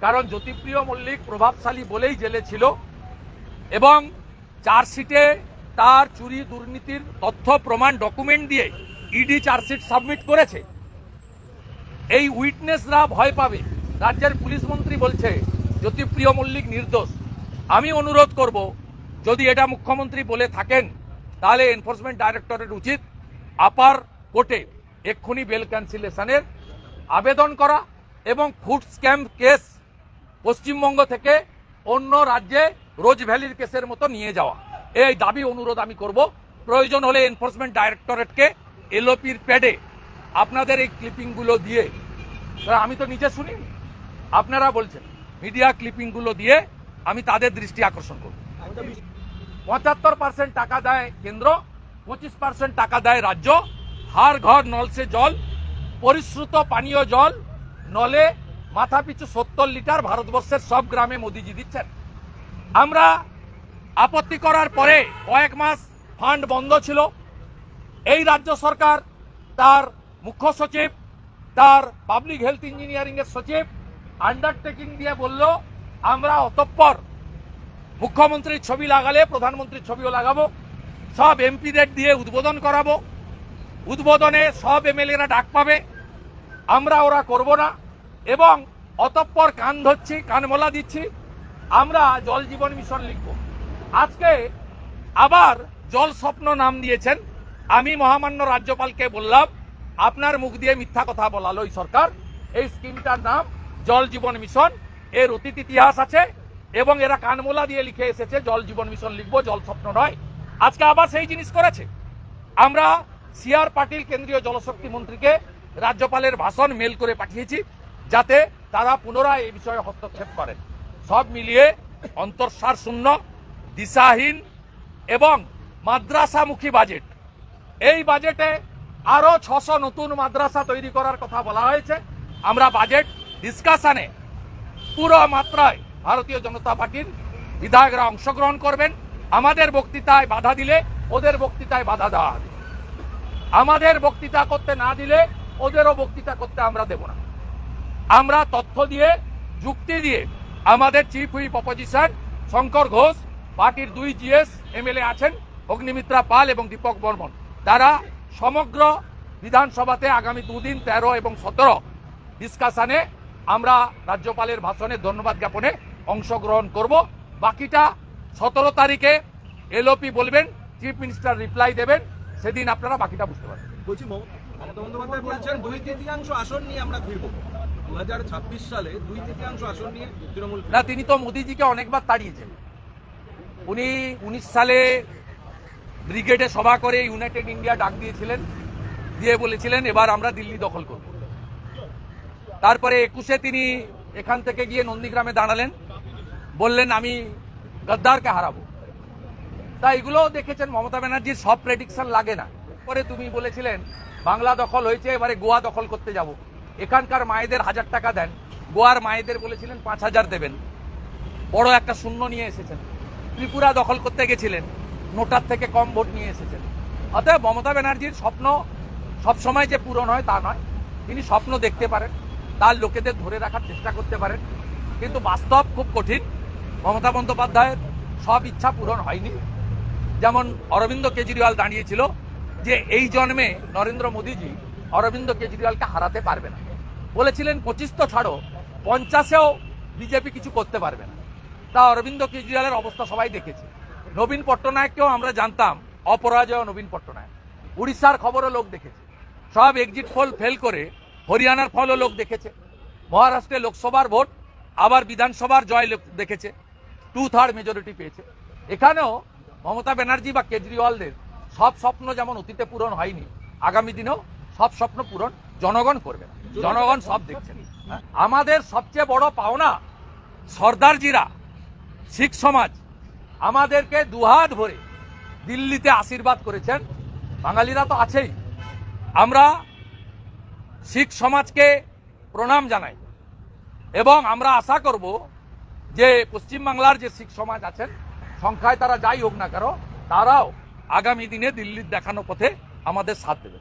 কারণ জ্যোতিপ্রিয় মল্লিক প্রভাবশালী বলেই জেলে ছিল এবং চার্জশিটে তার চুরি দুর্নীতির তথ্য, প্রমাণ ডকুমেন্ট দিয়ে ইডি চার্জশিট সাবমিট করেছে। এই উইটনেসরা ভয় পাবে। রাজ্যের পুলিশ মন্ত্রী বলছে, জ্যোতিপ্রিয় মল্লিক নির্দোষ। আমি অনুরোধ করব, যদি এটা মুখ্যমন্ত্রী বলে থাকেন, তাহলে এনফোর্সমেন্ট ডাইরেক্টরের উচিত আপার কোর্টে এক্ষুনি বেল ক্যান্সিলেশনের আবেদন করা এবং ফুড স্ক্যাম কেস পশ্চিমবঙ্গ থেকে অন্য রাজ্যে রোজ ভ্যালির কেসের মতো নিয়ে যাওয়া। এই দাবি, অনুরোধ আমি করব। প্রয়োজন হলে এনফোর্সমেন্ট ডাইরেক্টরেটকে এলওপির প্যাডে আপনাদের এই ক্লিপিংগুলো দিয়ে আমি তো নিজে শুনি আপনারা বলছেন মিডিয়া ক্লিপিংগুলো দিয়ে আমি তাদের দৃষ্টি আকর্ষণ করব। পঁচাত্তর পার্সেন্ট টাকা দেয় কেন্দ্র, পঁচিশ পার্সেন্ট টাকা দেয় রাজ্য। হার ঘর, নলসে জল, পরিশ্রুত পানীয় জল, নলে মাথা পিছু সত্তর লিটার ভারতবর্ষের সব গ্রামে মোদিজি দিচ্ছেন। আমরা আপত্তি করার পরে কয়েক মাস ফান্ড বন্ধ ছিল। এই রাজ্য সরকার, তার মুখ্য সচিব, তার পাবলিক হেলথ ইঞ্জিনিয়ারিং এর সচিব আন্ডারটেকিং দিয়ে বলল, আমরা অতঃপর মুখ্যমন্ত্রীর ছবি লাগালে, প্রধানমন্ত্রীর ছবিও লাগাবো, সব এমপিদের দিয়ে উদ্বোধন করাবো। উদ্বোধনে সব এমএলএরা ডাক পাবে। আমরা ওরা করব না। এবং অতঃপর কান ধরছি কানমোলা দিচ্ছি। আমরা জল জীবন মিশন লিখব। আজকে আবার জল স্বপ্ন নাম দিয়েছেন। আমি মহামান্য রাজ্যপালকে বললাম, আপনার মুখ দিয়ে মিথ্যা কথা বলালো এই সরকার। এই স্কিমটার নাম জল জীবন মিশন। এর অতীত ইতিহাস আছে এবং এরা কানমোলা দিয়ে লিখে এসেছে, জল জীবন মিশন লিখব, জল স্বপ্ন নয়। আজকে আবার সেই জিনিস করেছে। আমরা সিআর পাটিল কেন্দ্রীয় জলশক্তি মন্ত্রীকে রাজ্যপালের ভাষণ মেল করে পাঠিয়েছি। যাতে তারা পুনরায় এই বিষয়ে হস্তক্ষেপ করেন সব মিলিয়ে অন্তঃসার শূন্য, দিশাহীন এবং মাদ্রাসামুখী বাজেট। এই বাজেটে আরও ছশো নতুন মাদ্রাসা তৈরি করার কথা বলা হয়েছে। আমরা বাজেট ডিসকাশনে পুরো মাত্রায় ভারতীয় জনতা পার্টির বিধায়করা অংশগ্রহণ করবেন। আমাদের বক্তৃতায় বাধা দিলে ওদের বক্তৃতায় বাধা দেওয়া হবে। আমাদের বক্তৃতা করতে না দিলে ওদেরও বক্তৃতা করতে আমরা দেব না। আমরা তথ্য দিয়ে, যুক্তি দিয়ে আমাদের chief whip opposition Shankar Ghosh, পার্টির দুই জিএস এমএলএ আছেন, অগ্নিমিত্রা পাল এবং দীপক বর্মন, তারা সমগ্র বিধানসভাতে আগামী দুদিন তেরো এবং সতেরো ডিসকাশনে আমরা রাজ্যপালের ভাষণে ধন্যবাদ জ্ঞাপনে অংশগ্রহণ করব। বাকিটা সতেরো তারিখে এলওপি বলবেন চিফ মিনিস্টার রিপ্লাই দেবেন, সেদিন আপনারা বাকিটা বুঝতে পারবেন। বলছি, মমতা বন্দ্যোপাধ্যায় দুই তৃতীয়াংশ আসন নিয়ে আমরা ফিরবো। দু হাজার ছাব্বিশ সালে দুই তৃতীয়াংশ আসন নিয়ে তৃণমূল না, তিনি তো মোদিজিকে অনেকবার তাড়িয়েছেন। উনি উনিশ সালে ব্রিগেডে সভা করে ইউনাইটেড ইন্ডিয়া ডাক দিয়েছিলেন, দিয়ে বলেছিলেন, এবার আমরা দিল্লি দখল করব। তারপরে একুশে তিনি এখান থেকে গিয়ে নন্দীগ্রামে দাঁড়ালেন। বললেন, আমি গদ্দারকে হারাবো। তা এগুলোও দেখেছেন মমতা ব্যানার্জির সব প্রেডিকশন লাগে না। পরে তুমি বলেছিলেন, বাংলা দখল হয়েছে, এবারে গোয়া দখল করতে যাব। এখানকার মায়েদের হাজার টাকা দেন, গোয়ার মায়েদের বলেছিলেন পাঁচ হাজার দেবেন। বড় একটা শূন্য নিয়ে এসেছেন। ত্রিপুরা দখল করতে গেছিলেন, নোটার থেকে কম ভোট নিয়ে এসেছেন। অতএব মমতা ব্যানার্জির স্বপ্ন সবসময় যে পূরণ হয় তা নয়, তিনি স্বপ্ন দেখতে পারেন, তার লোকেদের ধরে রাখার চেষ্টা করতে পারেন। কিন্তু বাস্তব খুব কঠিন। মমতা বন্দ্যোপাধ্যায়ের সব ইচ্ছা পূরণ হয়নি। যেমন অরবিন্দ কেজরিওয়াল দাঁড়িয়েছিল যে, এই জন্মে নরেন্দ্র মোদীজি অরবিন্দ কেজরিওয়ালকে হারাতে পারবে না। বলেছিলেন, পঁচিশ তো ছাড়ো, পঞ্চাশেও বিজেপি কিছু করতে পারবে না। তা অরবিন্দ কেজরিওয়ালের অবস্থা সবাই দেখেছে। নবীন পট্টনায়ককেও আমরা জানতাম, অপরাজয় নবীন পট্টনায়ক। উড়িষ্যার খবরও লোক দেখেছে। সব এক্সিট পোল ফেল করে হরিয়ানার ফলও লোক দেখেছে। মহারাষ্ট্রে লোকসভার ভোট, আবার বিধানসভার জয় দেখেছে। টু থার্ড মেজরিটি পেয়েছে। এখানেও মমতা ব্যানার্জি বা কেজরিওয়ালদের সব স্বপ্ন যেমন অতীতে পূরণ হয়নি, আগামী দিনেও সব স্বপ্ন পূরণ জনগণ করবে না। জনগণ সব দেখছেন? আমাদের সবচেয়ে বড় পাওনা সর্দারজিরা, শিখ সমাজ, আমাদেরকে দুহাত ভরে দিল্লিতে আশীর্বাদ করেছেন। বাঙালিরা তো আছেই। আমরা শিখ সমাজকে প্রণাম জানাই এবং আমরা আশা করব যে পশ্চিমবাংলার যে শিখ সমাজ আছেন, সংখ্যায় তারা যাই হোক না কেন, তারাও আগামী দিনে দিল্লির দেখানো পথে আমাদের সাথ দেবে